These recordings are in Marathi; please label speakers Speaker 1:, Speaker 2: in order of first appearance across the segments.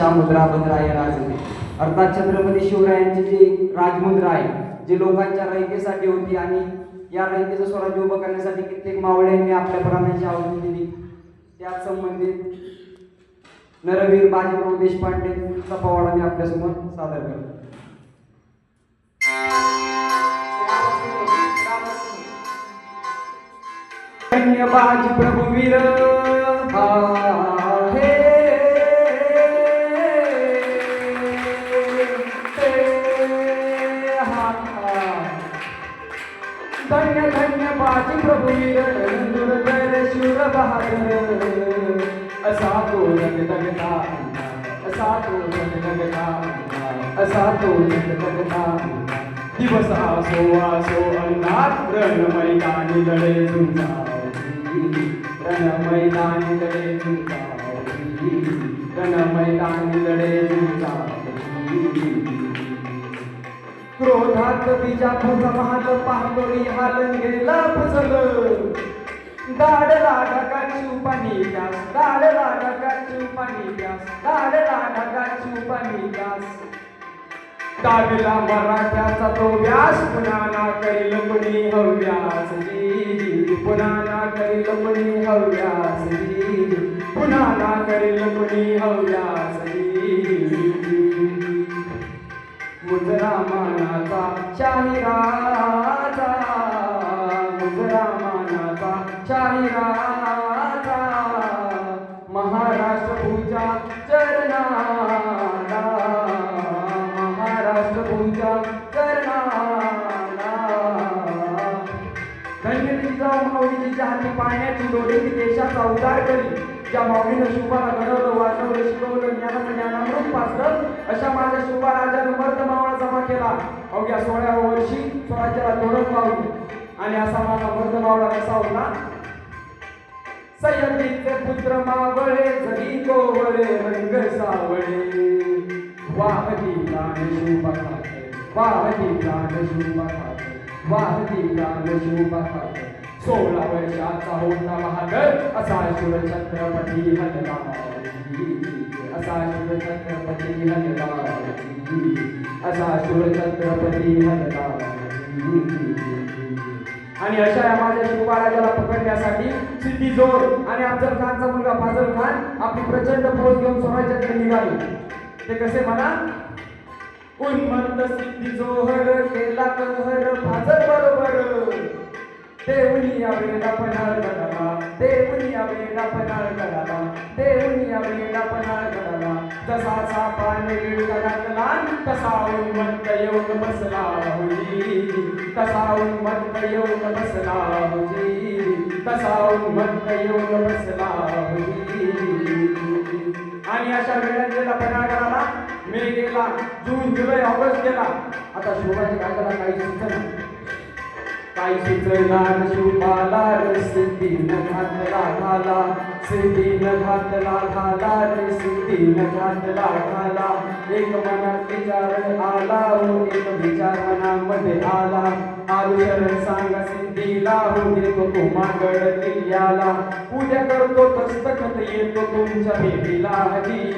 Speaker 1: मुद्रा भद्राय राजते अर्थात छत्रपती शिवरायांची जी राजमुद्रा आहे जी लोकांच्या रयतेसाठी होती आणि या रयतेचं स्वराज्य उभं करण्यासाठी कित्येक मावळ्यांनी आपल्या प्राणांची आहुती दिली. त्याच संबंधित नरवीर बाजीप्रभू देशपांडेचा पवाडा मी आपल्यासमोर सादर करतो बाजी प्रभू वीर! बाजी प्रभुवीर शूर बहादुर असा तो जग जगता असा तो जग जगता असा तो जग जगता दिवस असो असो अंगात रण मैदानी लढे झुंजा रण मैदानी लढे झुंजा रण मैदानी लढे झुंजा क्रोधात बीजा फुग महाल पाहतोरी हालन गेला फुजल दाडला ढगाची पाणी प्यास दाडला ढगाची पाणी प्यास दाडला ढगाची पाणी प्यास दाविला मराठ्याचा तो व्यास पुन्हा ना करील कुणी हव्यास जी पुन्हा ना करील कुणी हव्यास जी पुन्हा ना करील कुणी हव्यास मुजरा मानाचा शाहिराचा पाण्याची डोळे ती देशाचा उद्धार करी ज्या माऊलीनं शुभाला घडवलं वाचवलं शिकवलं ज्ञानाचं ज्ञानामृत पासलं अशा माझ्या शुभा राजानं मर्द मावळा जमा केला. अवघ्या सोळाव्या वर्षी स्वराज्याला धोरण लावली आणि असा माझा मर्द मावळा कसा होता? संयमीचे पुत्र मावळे झरी कोवळे रंग सावळे. वाहती प्राण शुभ खाते वाहती प्राण शुभ खाते वाहती प्राण शुभ खाते. सोळा वर्षाचा होता बहादर असा शिव छत्रपती हल्लाजी असा शिव छत्रपती हल्लाजी असा शिव छत्रपती हल्लाजी आणि अशा या माझ्या शिवबाराजाला पकडण्यासाठी सिद्धी जोर आणि अफजल खानचा मुलगा फाजल खान आपली प्रचंड फौज घेऊन स्वराज्याकडे निघाली. ते कसे म्हणा? उन्मत्त सिद्धी जोहर केला कहर फाजल बरोबर. देवनिया वेला पणाळ कराला देवनिया वेला पणाळ कराला देवनिया वेला पणाळ कराला जसा सापाने वीळ घातला तसा उन्मत्त येऊन बसला होई तसा उन्मत्त येऊन बसला होई तसा उन्मत्त येऊन बसला होई आणि अशा वेळेला गेला पणाळगडाला मे गेला जून जुलै ऑगस्ट गेला आता शिवाजी राजाला काही सुचना काही सुचणार शिवबाला रे सिद्धीन घातला घाला. सिद्धीन घातला घाला रे सिद्धीन घातला घाला. एक मनात विचार आला हो एक विचार मनामध्ये आला. आलू शरण सांगा सिद्धीला हो देतो तो मागड किल्ल्याला. उद्या करतो दस्तखत येतो तुमच्या भेटीला हरी.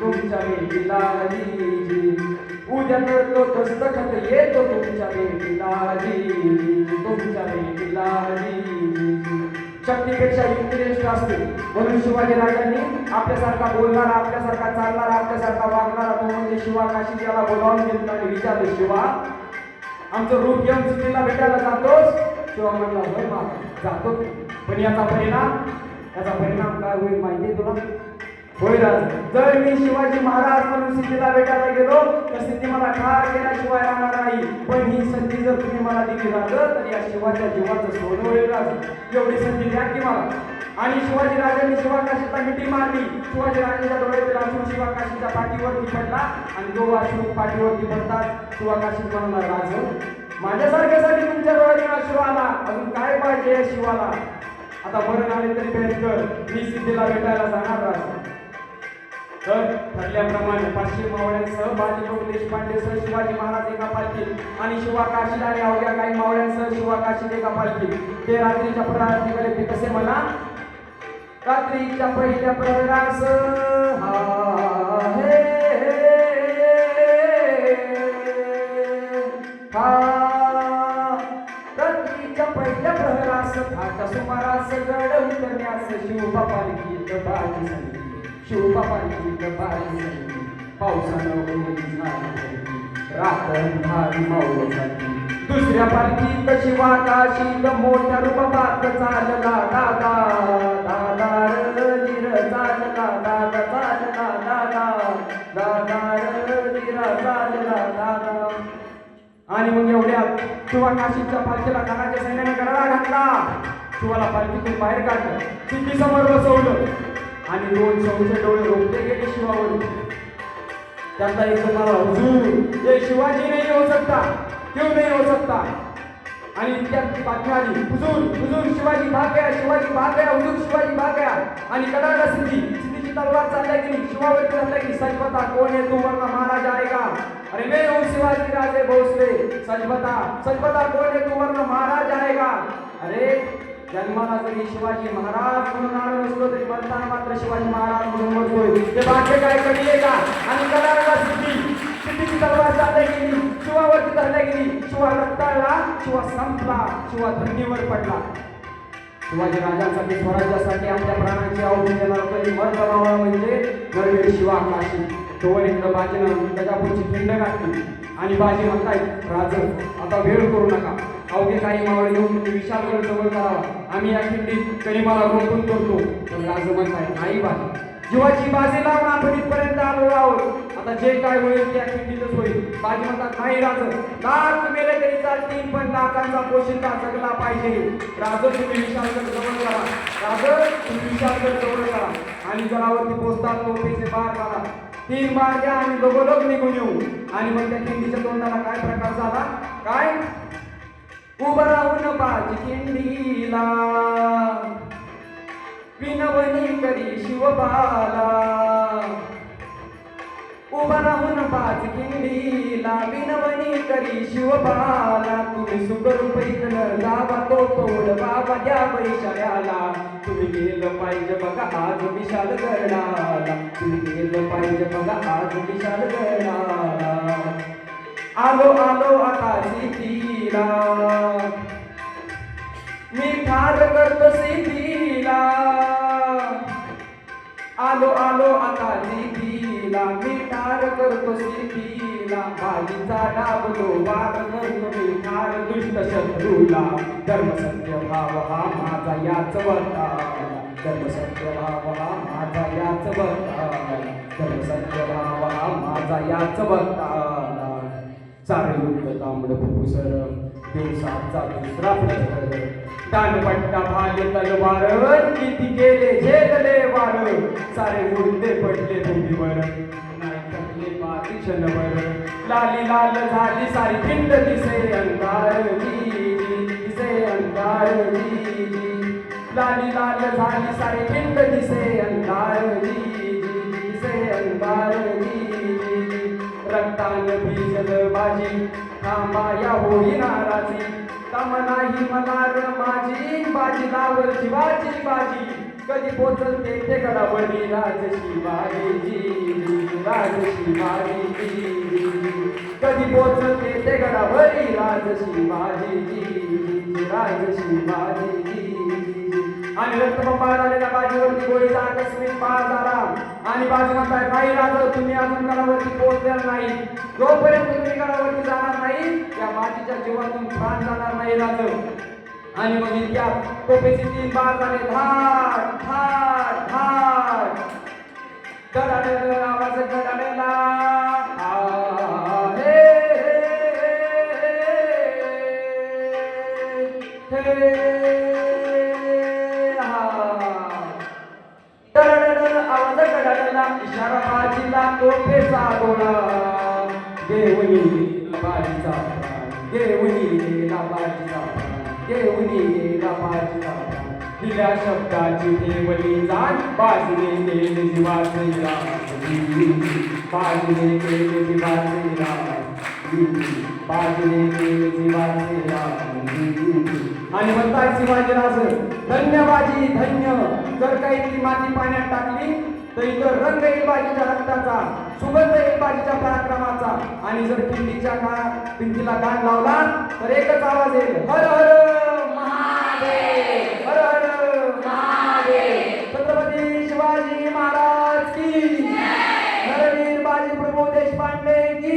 Speaker 1: तुमच्या भेटीला हरी. उद्या करतो दस्तखत येतो तुमच्या भेटीला जी तुमच्या भेटीला जी शक्तीपेक्षा युक्तिनिष्ठ असते म्हणून शिवाजी राजांनी आपल्यासारखा बोलणारा आपल्यासारखा चालणारा आपल्यासारखा वागणारा तो म्हणजे शिवा काशी त्याला बोलावून घेतला आणि विचारलं शिवा आमचं रूप घेऊन सिद्धीला भेटायला जातोस? शिवा म्हणला होय मा जातो. पण याचा परिणाम याचा परिणाम काय होईल माहिती आहे तुला? होय जर मी शिवाजी महाराज म्हणून सिद्धीला भेटायला गेलो तर सिद्धी मला ठार केल्याशिवाय राहणार नाही. पण ही संधी जर तुम्ही मला दिली राज तर या शिवाच्या जीवाचं सोनं होईल एवढी संधी द्या की मला. आणि शिवाजी राजांनी शिवाकाशीला मिठी मारली. शिवाजी राजांच्या डोळ्यातील अश्रू शिवाकाशीच्या पाठीवरती पडला आणि तो अश्रू पाठीवरती पडतात. शिवाकाशी म्हणाला राज माझ्यासारख्यासाठी तुमच्या डोळ्यातील अश्रू आला अजून काय पाहिजे या शिवाला? आता बरं आले तरी भेट कर. मी सिद्धीला भेटायला जाणार राज. तर ठरल्याप्रमाणे पाचशे मावळ्यांसह बाजीभाऊ देशपांडेसह शिवाजी महाराज एका पालखी आणि शिवा आणि अवघ्या काही मावळ्यांसह शिवा काशीद एका पालखी ते रात्रीच्या प्रहारात ते कसे म्हणा? रात्रीच्या पहिल्या प्रहरास रात्रीच्या पहिल्या प्रहरास फाच्या सुमारास गड उतरण्यास शिवबा पालखी बाजी शिवबाबांची कपाळी झाली पावसानं ओढून झाली रात्र भारी मावळ झाली दुसऱ्या पालखीत शिवाकाशीत मोठ्या रूपात चालला दादा दादा र धीर चालला दादा चालला दादा दादा र धीर चालला दादा आणि मग एवढ्या शिवा काशीच्या पालखीला धनाच्या सैन्याने गडा घातला. शिवाला पालखीतून बाहेर काढलं. सिद्धी समोर बसवलं. आणि दोन चौथे डोळे रोखले गेले शिवावर. त्यातला एक तुम्हाला हुजूर जे शिवाजी नाही हो सकता क्यों नाही हो सकता आणि त्यात बातमी आली हुजूर हुजूर शिवाजी भाग गया शिवाजी भाग गया हुजूर शिवाजी भाग गया आणि कडाडा सिद्धी सिद्धीची तलवार चालल्या गेली शिवावर चालल्या गेली सच बता कोण है तू? वरना मारा जाएगा अरे मैं हूँ शिवाजी राजे भोसले. सच बता सच बता कौन है तू? वरना मारा जाएगा जन्माला जरी शिवाजी महाराज म्हणून आलो नसलो तरी बनताना मात्र शिवाजी महाराज म्हणून म्हणतोय ते भाग्य काय कधी आहे का आणि कडाडा सिद्धी. सिद्धीची तलवार चालल्या गेली. शिवावरती धरल्या गेली. शिवा रक्ताळला शिवा संपला शिवा धरणीवर पडला. शिवाजी राजांसाठी स्वराज्यासाठी आपल्या प्राणांची आहुती देणार तरी मर मावळा म्हणजे नरवीर शिवा काशी. तोवर इकडं बाजीनं गजापूरची खिंड घातली आणि बाजी म्हणताय राज आता वेळ करू नका. अवघे काही मावळे घेऊन तुम्ही विशालगड जवळ करावा. आम्ही या खिंडीत गणिमाला रोखून करतो. पण राज आहे नाही बाजी. जीवाची बाजी लावून आपण इथपर्यंत आलो आहोत. आता जे काय होईल त्या खिंडीतच होईल. बाजी म्हणतात नाही राज लाख मेले तरी चालतील पण लाखांचा पोशिंदा जगला पाहिजे. राज तुम्ही विशालगड जवळ करा. राज तुम्ही विशालगड जवळ करा. आणि जरावरती पोचतात तो पैसे बाहेर काढा तीन बार द्या आणि दोघं निघून येऊ. आणि मग त्या खिंडीच्या तोंडाला काय प्रकार झाला? काय? उभं राहून बाजी खिंडीला. विनवणी करी शिवबाला उभा राहून विनवनी किंडीला विनवणी करी शिवबाला तुम्ही सुखरूपैतन जावा तो तोड. बाबा द्या पैशाला तुम्ही गेलं पाहिजे बघा आज विशाल करणाला तुम्ही गेलं पाहिजे बघा आज विशाल करणाला आलो आलो आता सिद्धीला. मी ठार करतो सिद्धीला. आलो आलो आता सिद्धीला. मी ठार करतो सिद्धीला. बाजीचा डाबलो वार करतो मी ठार दुष्ट शत्रूला. धर्म सत्य भाव हा माझा याच वर्ता धर्म सत्य भाव हा माझा याच वर्ता धर्म सत्य भाव हा माझा याच वर्ता चार युद्ध तांबड फुफुसर दिवसाचा दुसरा प्रहर दानपट्टा भाले तलवार किती केले झेलले वार. सारे मुर्दे पडले भूमीवर नाही थकले बाकी क्षणभर. लाली लाल झाली सारी खिंड दिसे अंधार दिसे अंधार लाली लाल झाली सारी खिंड दिसे अंधार दिसे अंधार रक्तान बाजी थांबा या होई नाराजी. तम नाही मनार माझी बाजी लावर शिवाजी बाजी. कधी पोचल ते ते गडावरी राज शिवाजी जी, राज शिवाजी कधी पोचल ते ते गडावरी राज शिवाजी जी, राज शिवाजी जी, आणि रक्तबंबाळ झालेल्या बाजीवरती गोळीचा आकस्मिक पार झाला आणि बाजूला म्हणताय नाही राजा तुम्ही अजून गडावरती पोहोचणार नाही. जोपर्यंत तुम्ही गडावरती जाणार नाही त्या मातीच्या जीवातून प्राण जाणार नाही राज. आणि मग इतक्या टोपेचे तीन बार झाले. धाड धाड धाड. दडाडे आवाज दडाडेला आ, हे, आवाज इशारा बाजीला तोफेचा गोळा देवनी बाजीचा देवनी गेला बाजीचा देवनी गेला बाजीचा दिल्या शब्दाची देवली जाण बाजूने केले जीवाचे राज. बाजूने केले जीवाचे राज. बाजूने केले राज. आणि म्हणताय शिवाजीराज धन्यवाजी धन्य. जर काही ती माती पाण्यात टाकली तर इथं रंग येईल बाजीच्या रक्ताचा सुगंध येईल बाजीच्या पराक्रमाचा. आणि जर पिंडीच्या का पिंडीला गाण लावला तर एकच आवाज येईल. हर हर महादेव. हर हर महादेव. छत्रपती महाराज बाजी प्रभू देशपांडे की